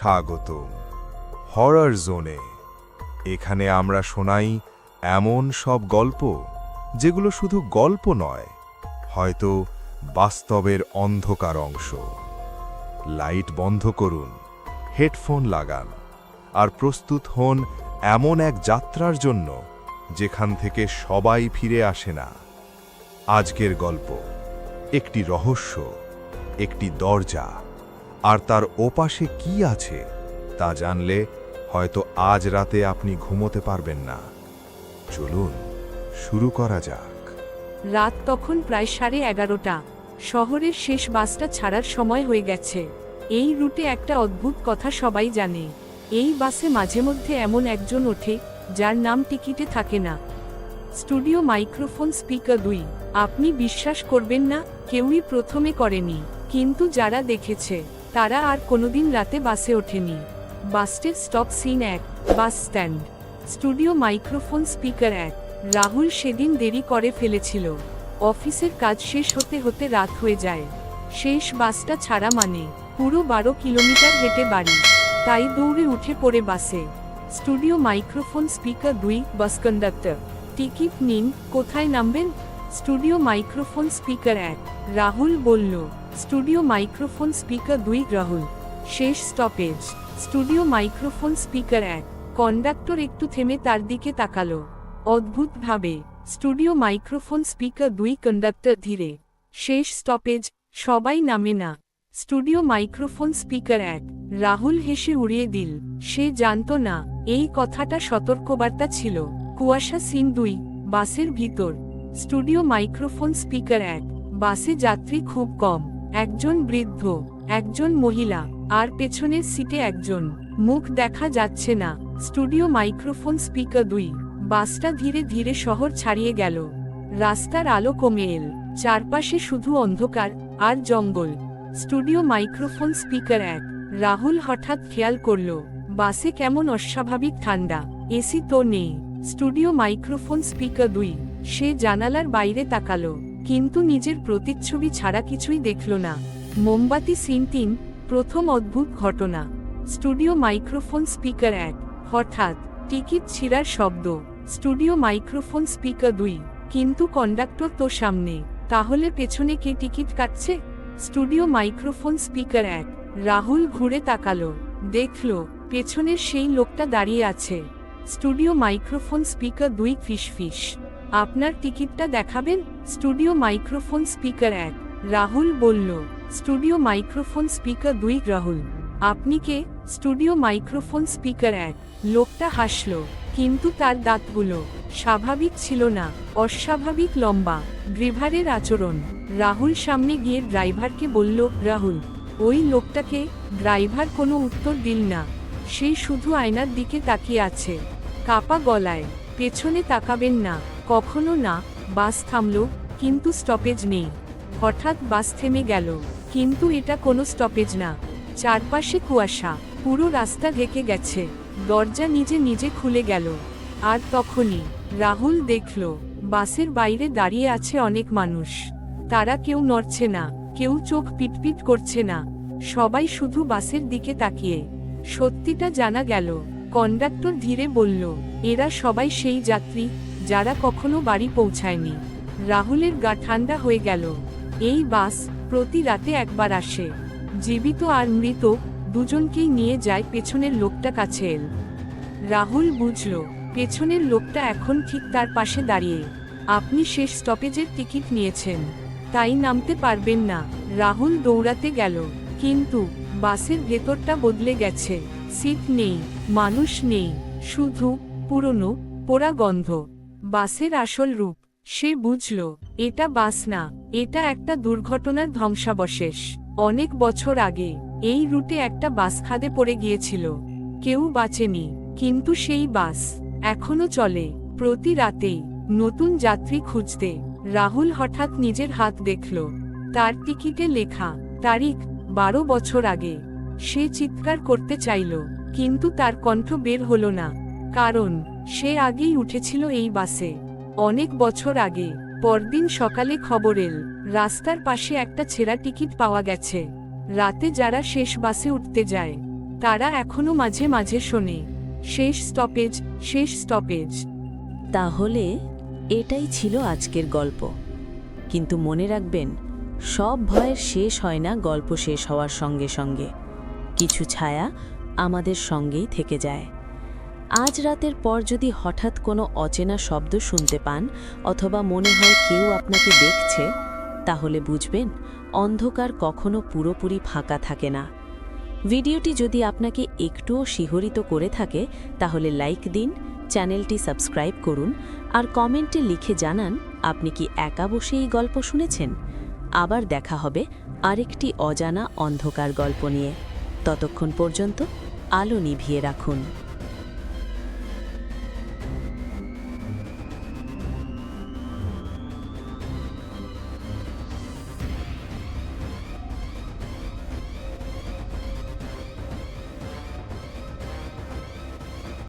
স্বাগত হরর জোনে, এখানে আমরা শোনাই এমন সব গল্প, যেগুলো শুধু গল্প নয়, হয়তো বাস্তবের অন্ধকার অংশ। লাইট বন্ধ করুন, হেডফোন লাগান, আর প্রস্তুত হন এমন এক যাত্রার জন্য, যেখান থেকে সবাই ফিরে আসে না। আজকের গল্প, একটি রহস্য, একটি দরজা। আর তার ওপাশে কি আছে তা জানলে হয়তো আজ রাতে আপনি ঘুমোতে পারবেন না। চলুন, শুরু করা যাক। রাত তখন প্রায় সাড়ে এগারোটা। শহরের শেষ বাসটা ছাড়ার সময় হয়ে গেছে। এই রুটে একটা অদ্ভুত কথা সবাই জানে। এই বাসে মাঝে মধ্যে এমন একজন ওঠে, যার নাম টিকিটে থাকে না। স্টুডিও মাইক্রোফোন স্পিকার দুই। আপনি বিশ্বাস করবেন না, কেউই প্রথমে করেনি, কিন্তু যারা দেখেছে। তারা আর কোনোদিন রাতে বাসে ওঠেনি। বাসটির স্টপ সিন এক, bus stand. Studio microphone speaker এক। রাহুল সেদিন দেরি করে ফেলেছিল। অফিসের কাজ শেষ হতে হতে রাত হয়ে যায়। শেষ বাসটা ছাড়া মানে পুরো বারো কিলোমিটার হেঁটে বাড়ি। তাই দৌড়ে উঠে পড়ে বাসে। স্টুডিও মাইক্রোফোন স্পিকার দুই, বাস কন্ডাক্টর। টিকিট নিন, কোথায় নামবেন? স্টুডিও মাইক্রোফোন স্পিকার এক। রাহুল বলল স্টুডিও মাইক্রোফোন স্পিকার দুই, রাহুল। শেষ স্টপেজ। স্টুডিও মাইক্রোফোন স্পিকার এক। কন্ডাক্টর একটু থেমে তার দিকে তাকালো। অদ্ভুতভাবে। স্টুডিও মাইক্রোফোন স্পিকার দুই, কন্ডাক্টর ধীরে। শেষ স্টপেজ। সবাই নামে না। স্টুডিও মাইক্রোফোন স্পিকার এক। রাহুল হেসে উড়িয়ে দিল। সে জানত না, এই কথাটা সতর্কবার্তা ছিল। কুয়াশা সিন দুই, বাসের ভিতর। স্টুডিও মাইক্রোফোন স্পিকার এক। বাসে যাত্রী খুব কম। একজন বৃদ্ধ, একজন মহিলা, আর পেছনের সিটে একজন। মুখ দেখা যাচ্ছে না। স্টুডিও মাইক্রোফোন স্পিকার দুই। বাসটা ধীরে ধীরে শহর ছাড়িয়ে গেল। রাস্তার আলো কমে এল। চারপাশে শুধু অন্ধকার আর জঙ্গল। স্টুডিও মাইক্রোফোন স্পিকার এক। রাহুল হঠাৎ খেয়াল করল, বাসে কেমন অস্বাভাবিক ঠান্ডা। এসি তো নেই। স্টুডিও মাইক্রোফোন স্পিকার দুই। সে জানালার বাইরে তাকালো। কিন্তু নিজের প্রতিচ্ছবি ছাড়া কিছুই দেখল না। মোমবাতি সিন তিন প্রথম অদ্ভুত ঘটনা। স্টুডিও মাইক্রোফোন স্পিকার এক। হঠাৎ, টিকিট ছিঁড়ার শব্দ। স্টুডিও মাইক্রোফোন স্পিকার দুই। কিন্তু কন্ডাক্টর তো সামনে। তাহলে পেছনে কে টিকিট কাটছে? স্টুডিও মাইক্রোফোন স্পিকার এক। রাহুল ঘুরে তাকালো। দেখল, পেছনের সেই লোকটা দাঁড়িয়ে আছে। স্টুডিও মাইক্রোফোন স্পিকার দুই ফিস ফিস। আপনার টিকিটটা দেখাবেন? স্টুডিও মাইক্রোফোন স্পিকার এক। রাহুল বলল, স্টুডিও মাইক্রোফোন স্পিকার দুই, রাহুল। আপনি কে? স্টুডিও মাইক্রোফোন স্পিকার এক। লোকটা হাসল, কিন্তু তার দাঁতগুলো স্বাভাবিক ছিল না, অস্বাভাবিক লম্বা ড্রাইভারের আচরণ। রাহুল সামনে গিয়ে ড্রাইভারকে বলল, রাহুল, ওই লোকটাকে ড্রাইভার কোনো উত্তর দিল না। সে শুধু আয়নার দিকে তাকিয়ে আছে। কাপা গলায়, পেছনে তাকাবেন না। কখনো না, বাস থামল, কিন্তু স্টপেজ নেই। হঠাৎ বাস থেমে গেল, কিন্তু এটা কোনো স্টপেজ না। চারপাশে কুয়াশা, পুরো রাস্তা ঢেকে গেছে, দরজা নিজে নিজে খুলে গেল। আর তখনই রাহুল দেখল, বাসের বাইরে দাঁড়িয়ে আছে অনেক মানুষ। তারা কেউ নড়ছে না, কেউ চোখ পিটপিট করছে না। সবাই শুধু বাসের দিকে তাকিয়ে। সত্যিটা জানা গেল, কন্ডাক্টর ধীরে বলল, এরা সবাই সেই যাত্রী যারা কখনো বাড়ি পৌঁছায়নি। রাহুলের গা ঠান্ডা হয়ে গেল। এই বাস প্রতি রাতে একবার আসে। জীবিত আর মৃত দুজনকেই নিয়ে যায় পেছনের লোকটা কাছে এল। রাহুল বুঝল, পেছনের লোকটা এখন ঠিক তার পাশে দাঁড়িয়ে। আপনি শেষ স্টপেজের টিকিট নিয়েছেন। তাই নামতে পারবেন না। রাহুল দৌড়াতে গেল। কিন্তু বাসের ভেতরটা বদলে গেছে। সিট নেই, মানুষ নেই। শুধু পুরনো, পোড়া গন্ধ। বাসের আসল রূপ। সে বুঝল, এটা বাস না, এটা একটা দুর্ঘটনার ধ্বংসাবশেষ। অনেক বছর আগে, এই রুটে একটা বাস খাদে পড়ে গিয়েছিল। কেউ বাঁচেনি, কিন্তু সেই বাস এখনও চলে। প্রতি রাতেই নতুন যাত্রী খুঁজতে রাহুল হঠাৎ নিজের হাত দেখল। তার টিকিটে লেখা, তারিখ, বারো বছর আগে। সে চিৎকার করতে চাইল, কিন্তু তার কণ্ঠ বের হলো না। কারণ, সে আগেই উঠেছিল এই বাসে। অনেক বছর আগে, পরদিন সকালে খবর এল, রাস্তার পাশে একটা ছেঁড়া টিকিট পাওয়া গেছে। রাতে যারা শেষ বাসে উঠতে যায়, তারা এখনও মাঝে মাঝে শোনে, শেষ স্টপেজ শেষ স্টপেজ তাহলে, এটাই ছিল আজকের গল্প। কিন্তু মনে রাখবেন, সব ভয়ের শেষ হয় না গল্প শেষ হওয়ার সঙ্গে সঙ্গে। কিছু ছায়া আমাদের সঙ্গেই থেকে যায়। আজ রাতের পর যদি হঠাৎ কোনো অচেনা শব্দ শুনতে পান অথবা মনে হয় কেউ আপনাকে দেখছে, তাহলে বুঝবেন অন্ধকার কখনো পুরোপুরি ফাঁকা থাকে না। ভিডিওটি যদি আপনাকে একটুও শিহরিত করে থাকে, তাহলে লাইক দিন, চ্যানেলটি সাবস্ক্রাইব করুন আর কমেন্টে লিখে জানান আপনি কি একা বসে এই গল্প শুনেছেন। আবার দেখা হবে আরেকটি অজানা অন্ধকার গল্প নিয়ে। ততক্ষণ পর্যন্ত আলো নিভিয়ে রাখুন।